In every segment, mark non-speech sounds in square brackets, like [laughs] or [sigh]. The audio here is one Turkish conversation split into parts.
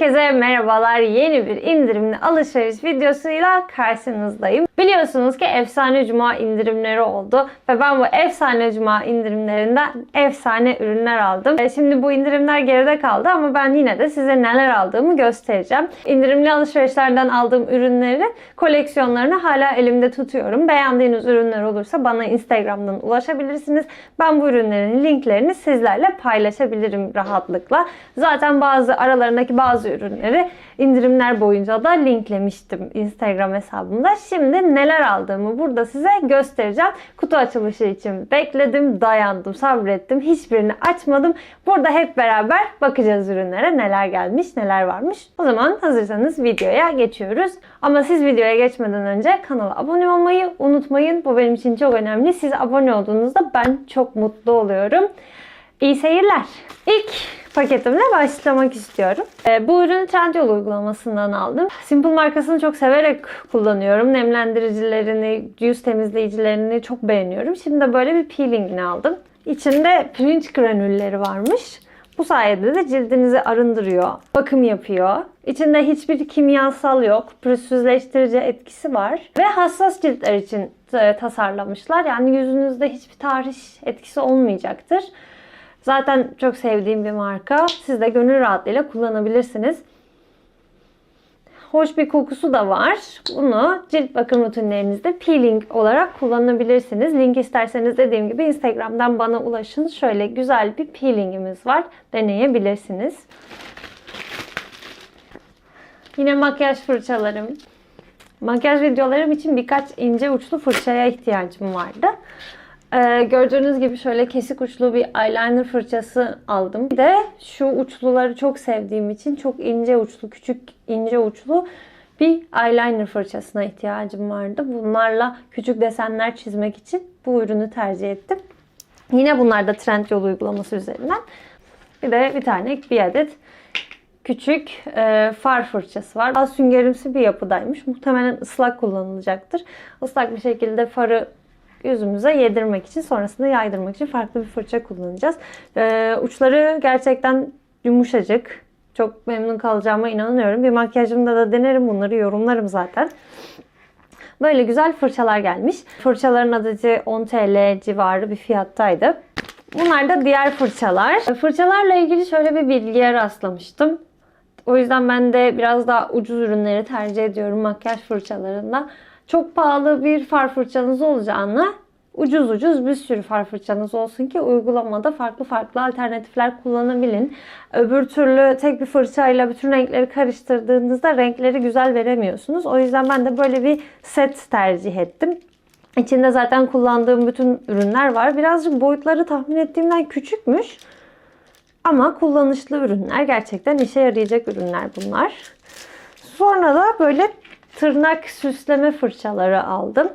Herkese merhabalar. Yeni bir indirimli alışveriş videosuyla karşınızdayım. Biliyorsunuz ki Efsane Cuma indirimleri oldu ve ben bu Efsane Cuma indirimlerinden efsane ürünler aldım. E, Şimdi bu indirimler geride kaldı ama ben yine de size neler aldığımı göstereceğim. İndirimli alışverişlerden aldığım ürünleri koleksiyonlarını hala elimde tutuyorum. Beğendiğiniz ürünler olursa bana Instagram'dan ulaşabilirsiniz. Ben bu ürünlerin linklerini sizlerle paylaşabilirim rahatlıkla. Zaten bazı aralarındaki bazı ürünleri indirimler boyunca da linklemiştim Instagram hesabımda. Şimdi neler aldığımı burada size göstereceğim. Kutu açılışı için bekledim, dayandım, sabrettim. Hiçbirini açmadım. Burada hep beraber bakacağız ürünlere neler gelmiş, neler varmış. O zaman hazırsanız videoya geçiyoruz. Ama siz videoya geçmeden önce kanala abone olmayı unutmayın. Bu benim için çok önemli. Siz abone olduğunuzda ben çok mutlu oluyorum. İyi seyirler. İlk paketimle başlamak istiyorum. Ee, bu ürünü Trendyol uygulamasından aldım. Simple markasını çok severek kullanıyorum. Nemlendiricilerini, yüz temizleyicilerini çok beğeniyorum. Şimdi de böyle bir peelingini aldım. İçinde pirinç granülleri varmış. Bu sayede de cildinizi arındırıyor, bakım yapıyor. İçinde hiçbir kimyasal yok, pürüzsüzleştirici etkisi var ve hassas ciltler için e, tasarlamışlar. Yani yüzünüzde hiçbir tahriş etkisi olmayacaktır. Zaten çok sevdiğim bir marka. Siz de gönül rahatlığıyla kullanabilirsiniz. Hoş bir kokusu da var. Bunu cilt bakım rutinlerinizde peeling olarak kullanabilirsiniz. Link isterseniz dediğim gibi Instagram'dan bana ulaşın. Şöyle güzel bir peelingimiz var. Deneyebilirsiniz. Yine makyaj fırçalarım. Makyaj videolarım için birkaç ince uçlu fırçaya ihtiyacım vardı. Ee, gördüğünüz gibi şöyle kesik uçlu bir eyeliner fırçası aldım. Bir de şu uçluları çok sevdiğim için çok ince uçlu, küçük ince uçlu bir eyeliner fırçasına ihtiyacım vardı. Bunlarla küçük desenler çizmek için bu ürünü tercih ettim. Yine bunlar da Trendyol uygulaması üzerinden. Bir de bir tane bir adet küçük e, far fırçası var. Az süngerimsi bir yapıdaymış. Muhtemelen ıslak kullanılacaktır. Islak bir şekilde farı yüzümüze yedirmek için sonrasında yaydırmak için farklı bir fırça kullanacağız. Ee, uçları gerçekten yumuşacık. Çok memnun kalacağıma inanıyorum. Bir makyajımda da denerim bunları yorumlarım zaten. Böyle güzel fırçalar gelmiş. Fırçaların adeti 10 TL civarı bir fiyattaydı. Bunlar da diğer fırçalar. Fırçalarla ilgili şöyle bir bilgiye rastlamıştım. O yüzden ben de biraz daha ucuz ürünleri tercih ediyorum makyaj fırçalarında çok pahalı bir far fırçanız olacağına ucuz ucuz bir sürü far fırçanız olsun ki uygulamada farklı farklı alternatifler kullanabilin. Öbür türlü tek bir fırçayla bütün renkleri karıştırdığınızda renkleri güzel veremiyorsunuz. O yüzden ben de böyle bir set tercih ettim. İçinde zaten kullandığım bütün ürünler var. Birazcık boyutları tahmin ettiğimden küçükmüş. Ama kullanışlı ürünler. Gerçekten işe yarayacak ürünler bunlar. Sonra da böyle tırnak süsleme fırçaları aldım.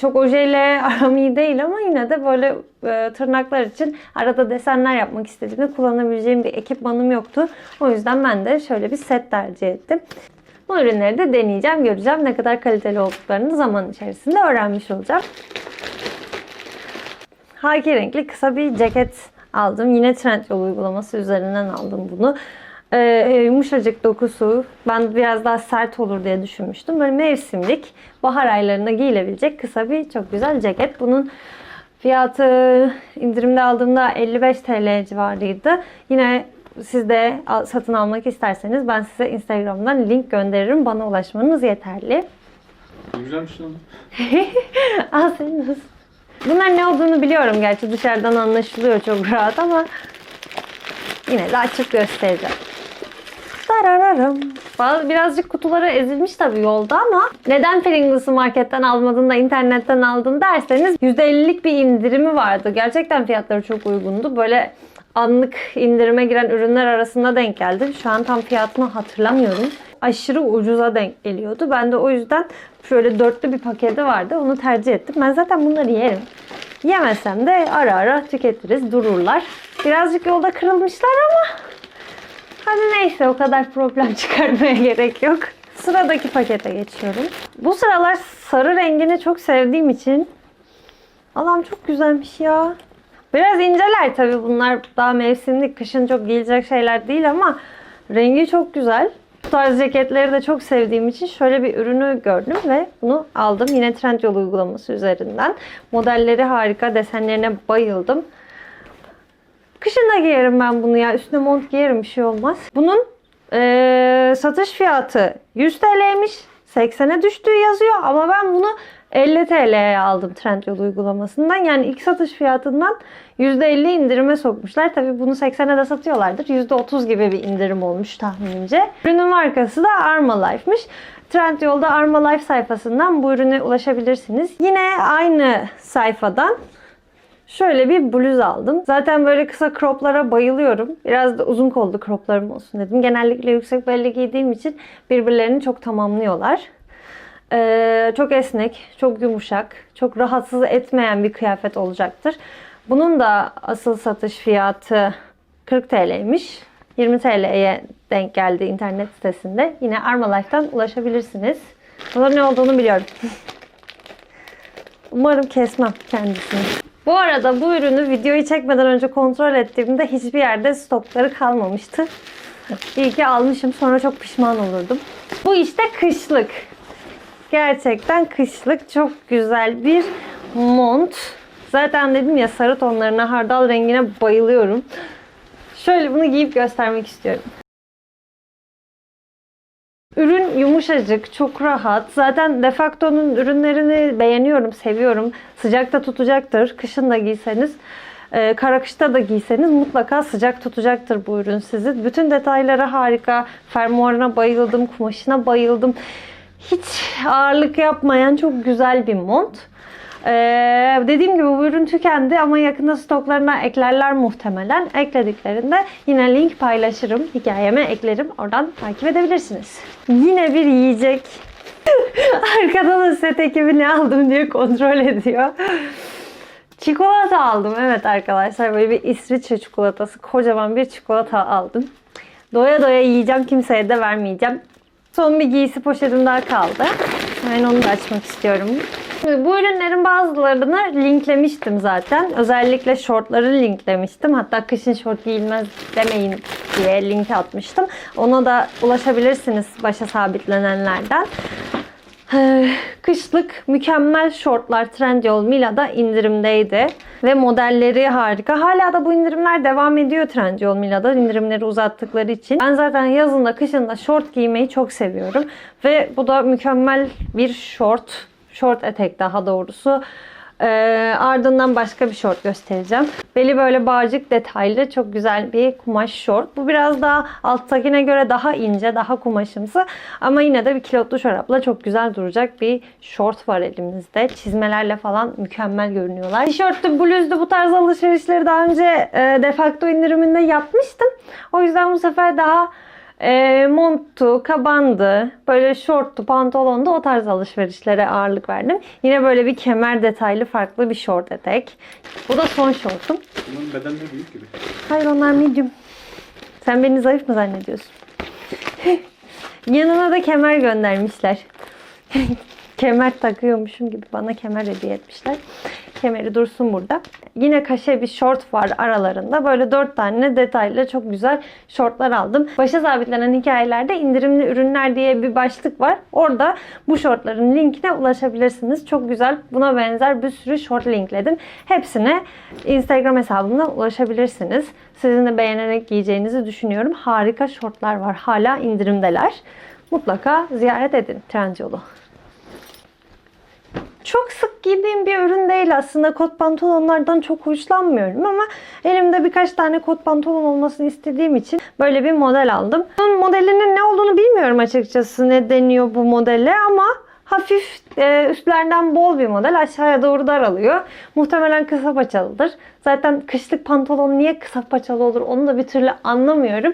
Çok ojeyle [laughs] aram iyi değil ama yine de böyle e, tırnaklar için arada desenler yapmak istediğimde kullanabileceğim bir ekipmanım yoktu. O yüzden ben de şöyle bir set tercih ettim. Bu ürünleri de deneyeceğim, göreceğim. Ne kadar kaliteli olduklarını zaman içerisinde öğrenmiş olacağım. Haki renkli kısa bir ceket aldım. Yine Trendyol uygulaması üzerinden aldım bunu. Ee, yumuşacık dokusu. Ben biraz daha sert olur diye düşünmüştüm. Böyle mevsimlik, bahar aylarında giyilebilecek kısa bir çok güzel ceket. Bunun fiyatı indirimde aldığımda 55 TL civarıydı. Yine siz de satın almak isterseniz ben size Instagram'dan link gönderirim. Bana ulaşmanız yeterli. Güzelmiş lan. [laughs] Al senin olsun. Bunlar ne olduğunu biliyorum gerçi dışarıdan anlaşılıyor çok rahat ama yine de açık göstereceğim. Tarararam. Bazı- Birazcık kutuları ezilmiş tabii yolda ama neden Pringles'ı marketten almadın da internetten aldın derseniz %50'lik bir indirimi vardı. Gerçekten fiyatları çok uygundu. Böyle anlık indirime giren ürünler arasında denk geldi. Şu an tam fiyatını hatırlamıyorum. Aşırı ucuza denk geliyordu. Ben de o yüzden şöyle dörtlü bir paketi vardı. Onu tercih ettim. Ben zaten bunları yerim. Yemesem de ara ara tüketiriz, dururlar. Birazcık yolda kırılmışlar ama Hadi neyse o kadar problem [laughs] çıkarmaya gerek yok. Sıradaki pakete geçiyorum. Bu sıralar sarı rengini çok sevdiğim için Allah'ım çok güzelmiş ya. Biraz inceler tabii bunlar daha mevsimlik. Kışın çok giyilecek şeyler değil ama rengi çok güzel. tarz ceketleri de çok sevdiğim için şöyle bir ürünü gördüm ve bunu aldım. Yine Trendyol uygulaması üzerinden. Modelleri harika, desenlerine bayıldım. Kışın da giyerim ben bunu ya. Üstüne mont giyerim bir şey olmaz. Bunun eee, satış fiyatı 100 TL'ymiş. 80'e düştüğü yazıyor ama ben bunu 50 TL'ye aldım Trendyol uygulamasından. Yani ilk satış fiyatından %50 indirime sokmuşlar. Tabii bunu 80'e de satıyorlardır. %30 gibi bir indirim olmuş tahminimce. Ürünün markası da Arma Life'mış. Trendyol'da Arma Life sayfasından bu ürüne ulaşabilirsiniz. Yine aynı sayfadan Şöyle bir bluz aldım. Zaten böyle kısa croplara bayılıyorum. Biraz da uzun kollu croplarım olsun dedim. Genellikle yüksek belli giydiğim için birbirlerini çok tamamlıyorlar. Ee, çok esnek, çok yumuşak, çok rahatsız etmeyen bir kıyafet olacaktır. Bunun da asıl satış fiyatı 40 TL'ymiş. 20 TL'ye denk geldi internet sitesinde. Yine Arma Life'dan ulaşabilirsiniz. Bunların ne olduğunu biliyorum. [laughs] Umarım kesmem kendisini. Bu arada bu ürünü videoyu çekmeden önce kontrol ettiğimde hiçbir yerde stokları kalmamıştı. İyi ki almışım sonra çok pişman olurdum. Bu işte kışlık. Gerçekten kışlık çok güzel bir mont. Zaten dedim ya sarı tonlarına, hardal rengine bayılıyorum. Şöyle bunu giyip göstermek istiyorum. Ürün yumuşacık, çok rahat. Zaten Defacto'nun ürünlerini beğeniyorum, seviyorum. Sıcakta tutacaktır. Kışın da giyseniz, e, kara kışta da giyseniz mutlaka sıcak tutacaktır bu ürün sizi. Bütün detayları harika. Fermuarına bayıldım, kumaşına bayıldım. Hiç ağırlık yapmayan çok güzel bir mont. Ee, dediğim gibi bu ürün tükendi ama yakında stoklarına eklerler muhtemelen. Eklediklerinde yine link paylaşırım. Hikayeme eklerim. Oradan takip edebilirsiniz. Yine bir yiyecek. [laughs] Arkadan da set ekibi ne aldım diye kontrol ediyor. Çikolata aldım. Evet arkadaşlar böyle bir İsviçre çikolatası. Kocaman bir çikolata aldım. Doya doya yiyeceğim. Kimseye de vermeyeceğim. Son bir giysi poşetim daha kaldı. Ben onu da açmak istiyorum. Şimdi bu ürünlerin bazılarını linklemiştim zaten. Özellikle şortları linklemiştim. Hatta kışın şort giyilmez demeyin diye link atmıştım. Ona da ulaşabilirsiniz başa sabitlenenlerden. Ee, Kışlık mükemmel şortlar Trendyol Mila'da indirimdeydi. Ve modelleri harika. Hala da bu indirimler devam ediyor Trendyol Mila'da. indirimleri uzattıkları için. Ben zaten yazında kışında şort giymeyi çok seviyorum. Ve bu da mükemmel bir şort. Şort etek daha doğrusu. Ee, ardından başka bir şort göstereceğim. Beli böyle bağcık detaylı çok güzel bir kumaş şort. Bu biraz daha alttakine göre daha ince, daha kumaşımsı. Ama yine de bir kilotlu çorapla çok güzel duracak bir şort var elimizde. Çizmelerle falan mükemmel görünüyorlar. Tişörtlü, bluzlu bu tarz alışverişleri daha önce e, defakto indiriminde yapmıştım. O yüzden bu sefer daha e, monttu, kabandı, böyle şorttu, pantolondu o tarz alışverişlere ağırlık verdim. Yine böyle bir kemer detaylı farklı bir şort etek. Bu da son şortum. Bunun bedenleri büyük gibi. Hayır onlar medium. Sen beni zayıf mı zannediyorsun? [laughs] Yanına da kemer göndermişler. [laughs] kemer takıyormuşum gibi bana kemer hediye etmişler. Kemeri dursun burada. Yine kaşe bir şort var aralarında. Böyle dört tane detaylı çok güzel şortlar aldım. Başa sabitlenen hikayelerde indirimli ürünler diye bir başlık var. Orada bu şortların linkine ulaşabilirsiniz. Çok güzel buna benzer bir sürü şort linkledim. Hepsine Instagram hesabımdan ulaşabilirsiniz. Sizin de beğenerek giyeceğinizi düşünüyorum. Harika şortlar var. Hala indirimdeler. Mutlaka ziyaret edin Trendyol'u. Çok sık giydiğim bir ürün değil aslında. Kot pantolonlardan çok hoşlanmıyorum ama elimde birkaç tane kot pantolon olmasını istediğim için böyle bir model aldım. Bunun modelinin ne olduğunu bilmiyorum açıkçası. Ne deniyor bu modele ama hafif e, üstlerden bol bir model. Aşağıya doğru daralıyor. Muhtemelen kısa paçalıdır. Zaten kışlık pantolon niye kısa paçalı olur onu da bir türlü anlamıyorum.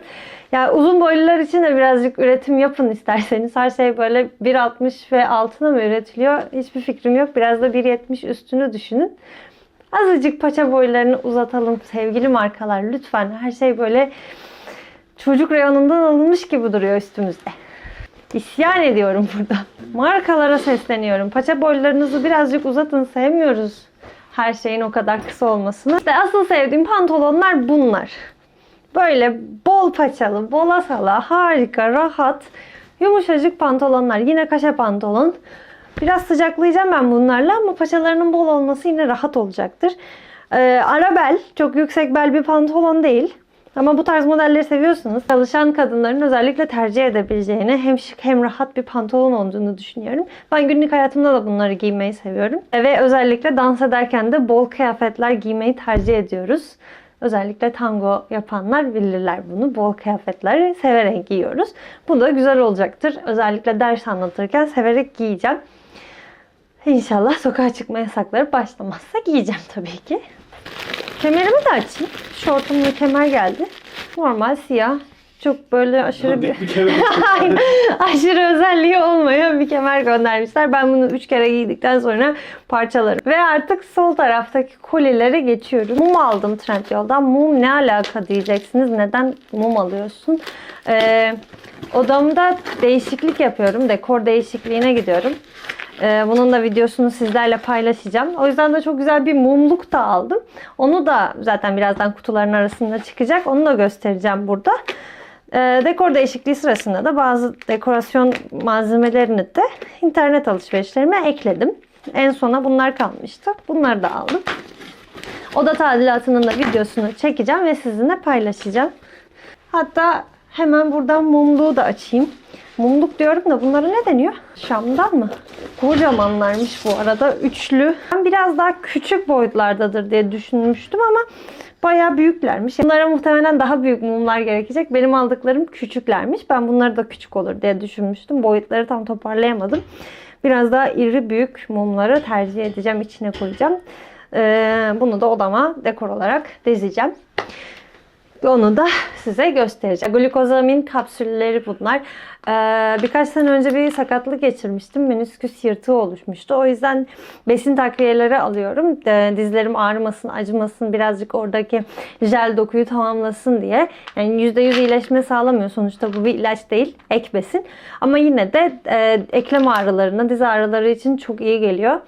Ya uzun boylular için de birazcık üretim yapın isterseniz. Her şey böyle 1.60 ve altına mı üretiliyor? Hiçbir fikrim yok. Biraz da 1.70 üstünü düşünün. Azıcık paça boylarını uzatalım sevgili markalar lütfen. Her şey böyle çocuk reyonundan alınmış gibi duruyor üstümüzde. İsyan ediyorum burada. Markalara sesleniyorum. Paça boylarınızı birazcık uzatın. Sevmiyoruz her şeyin o kadar kısa olmasını. İşte asıl sevdiğim pantolonlar bunlar. Böyle bol paçalı, bola sala, harika, rahat, yumuşacık pantolonlar. Yine kaşe pantolon. Biraz sıcaklayacağım ben bunlarla ama paçalarının bol olması yine rahat olacaktır. Ee, ara bel, çok yüksek bel bir pantolon değil. Ama bu tarz modelleri seviyorsanız çalışan kadınların özellikle tercih edebileceğini hem şık hem rahat bir pantolon olduğunu düşünüyorum. Ben günlük hayatımda da bunları giymeyi seviyorum. Ve özellikle dans ederken de bol kıyafetler giymeyi tercih ediyoruz. Özellikle tango yapanlar bilirler bunu. Bol kıyafetleri severek giyiyoruz. Bu da güzel olacaktır. Özellikle ders anlatırken severek giyeceğim. İnşallah sokağa çıkma yasakları başlamazsa giyeceğim tabii ki. Kemerimi de açayım. Şortumla kemer geldi. Normal siyah. Çok böyle aşırı bir... [laughs] Aşırı özelliği olmayan bir kemer göndermişler. Ben bunu 3 kere giydikten sonra parçalarım. Ve artık sol taraftaki kolilere geçiyorum. Mum aldım Trendyol'dan. Mum ne alaka diyeceksiniz. Neden mum alıyorsun? Ee, odamda değişiklik yapıyorum. Dekor değişikliğine gidiyorum. Ee, bunun da videosunu sizlerle paylaşacağım. O yüzden de çok güzel bir mumluk da aldım. Onu da zaten birazdan kutuların arasında çıkacak. Onu da göstereceğim burada. Ee, dekor değişikliği sırasında da bazı dekorasyon malzemelerini de internet alışverişlerime ekledim. En sona bunlar kalmıştı. Bunları da aldım. Oda tadilatının da videosunu çekeceğim ve sizinle paylaşacağım. Hatta hemen buradan mumluğu da açayım. Mumluk diyorum da bunlara ne deniyor? Şam'dan mı? Kocamanlarmış bu arada. Üçlü. Ben biraz daha küçük boyutlardadır diye düşünmüştüm ama bayağı büyüklermiş. Bunlara muhtemelen daha büyük mumlar gerekecek. Benim aldıklarım küçüklermiş. Ben bunları da küçük olur diye düşünmüştüm. Boyutları tam toparlayamadım. Biraz daha iri büyük mumları tercih edeceğim. içine koyacağım. Ee, bunu da odama dekor olarak dizeceğim. Onu da size göstereceğim. Glukozamin kapsülleri bunlar. Ee, birkaç sene önce bir sakatlık geçirmiştim. Menisküs yırtığı oluşmuştu. O yüzden besin takviyeleri alıyorum. Ee, dizlerim ağrımasın, acımasın, birazcık oradaki jel dokuyu tamamlasın diye. Yani %100 iyileşme sağlamıyor. Sonuçta bu bir ilaç değil, ek besin. Ama yine de e, eklem ağrılarına, diz ağrıları için çok iyi geliyor.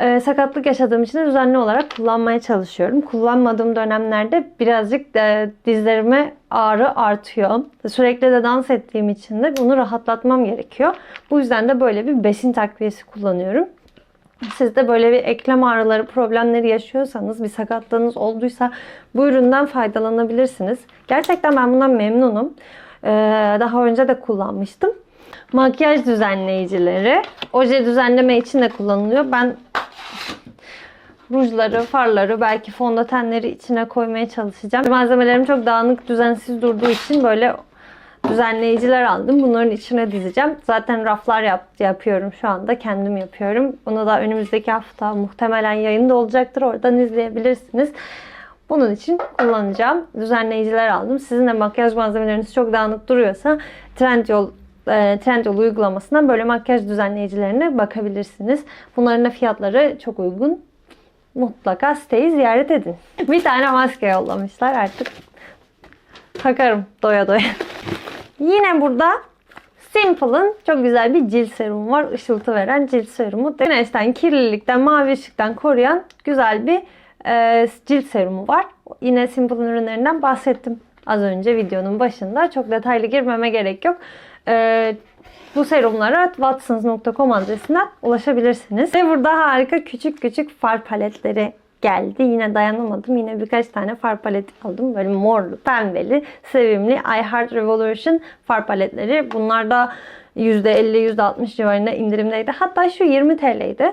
Ee, sakatlık yaşadığım için düzenli olarak kullanmaya çalışıyorum. Kullanmadığım dönemlerde birazcık e, dizlerime ağrı artıyor. Sürekli de dans ettiğim için de bunu rahatlatmam gerekiyor. Bu yüzden de böyle bir besin takviyesi kullanıyorum. Siz de böyle bir eklem ağrıları, problemleri yaşıyorsanız, bir sakatlığınız olduysa bu üründen faydalanabilirsiniz. Gerçekten ben bundan memnunum. Ee, daha önce de kullanmıştım. Makyaj düzenleyicileri. Oje düzenleme için de kullanılıyor. Ben rujları, farları, belki fondötenleri içine koymaya çalışacağım. Malzemelerim çok dağınık, düzensiz durduğu için böyle düzenleyiciler aldım. Bunların içine dizeceğim. Zaten raflar yap, yapıyorum şu anda. Kendim yapıyorum. Bunu da önümüzdeki hafta muhtemelen yayında olacaktır. Oradan izleyebilirsiniz. Bunun için kullanacağım. Düzenleyiciler aldım. Sizin de makyaj malzemeleriniz çok dağınık duruyorsa Trendyol e, Trendyol uygulamasından böyle makyaj düzenleyicilerine bakabilirsiniz. Bunların da fiyatları çok uygun. Mutlaka siteyi ziyaret edin. [laughs] Bir tane maske yollamışlar artık. Takarım doya doya. Yine burada Simple'ın çok güzel bir cilt serumu var. Işıltı veren cilt serumu. Güneşten, kirlilikten, mavi ışıktan koruyan güzel bir e, cilt serumu var. Yine Simple'ın ürünlerinden bahsettim az önce videonun başında. Çok detaylı girmeme gerek yok. E, bu serumlara watsons.com adresinden ulaşabilirsiniz. Ve burada harika küçük küçük far paletleri geldi. Yine dayanamadım. Yine birkaç tane far paleti aldım. Böyle morlu, pembeli, sevimli I Heart Revolution far paletleri. Bunlar da %50, %60 civarında indirimdeydi. Hatta şu 20 TL'ydi.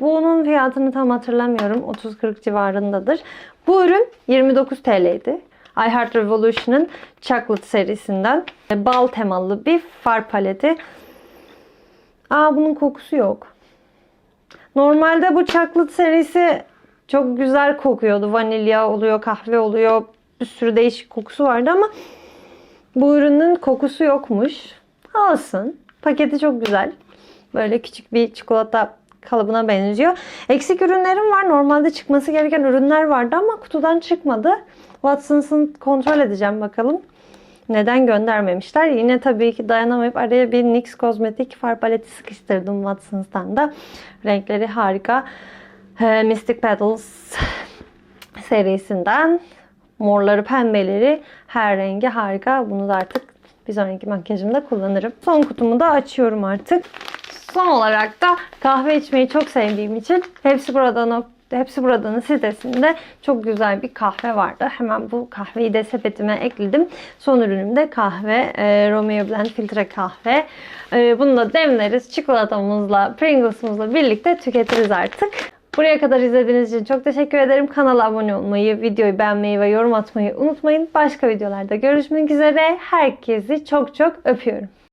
Bunun fiyatını tam hatırlamıyorum. 30-40 civarındadır. Bu ürün 29 TL'ydi. I Heart Revolution'ın Chocolate serisinden bal temalı bir far paleti. Aa bunun kokusu yok. Normalde bu Chocolate serisi çok güzel kokuyordu. Vanilya oluyor, kahve oluyor. Bir sürü değişik kokusu vardı ama bu ürünün kokusu yokmuş. Olsun. Paketi çok güzel. Böyle küçük bir çikolata kalıbına benziyor. Eksik ürünlerim var. Normalde çıkması gereken ürünler vardı ama kutudan çıkmadı. Watsons'ın kontrol edeceğim bakalım. Neden göndermemişler? Yine tabii ki dayanamayıp araya bir NYX kozmetik far paleti sıkıştırdım Watsons'tan da. Renkleri harika. Ee, Mystic Petals serisinden Morları, pembeleri her rengi harika. Bunu da artık bir sonraki makyajımda kullanırım. Son kutumu da açıyorum artık. Son olarak da kahve içmeyi çok sevdiğim için hepsi buradan Hepsi Burada'nın sitesinde çok güzel bir kahve vardı. Hemen bu kahveyi de sepetime ekledim. Son ürünüm de kahve. E, Romeo Blend filtre kahve. E, bunu da demleriz. Çikolatamızla, Pringles'ımızla birlikte tüketiriz artık. Buraya kadar izlediğiniz için çok teşekkür ederim. Kanala abone olmayı, videoyu beğenmeyi ve yorum atmayı unutmayın. Başka videolarda görüşmek üzere. Herkesi çok çok öpüyorum.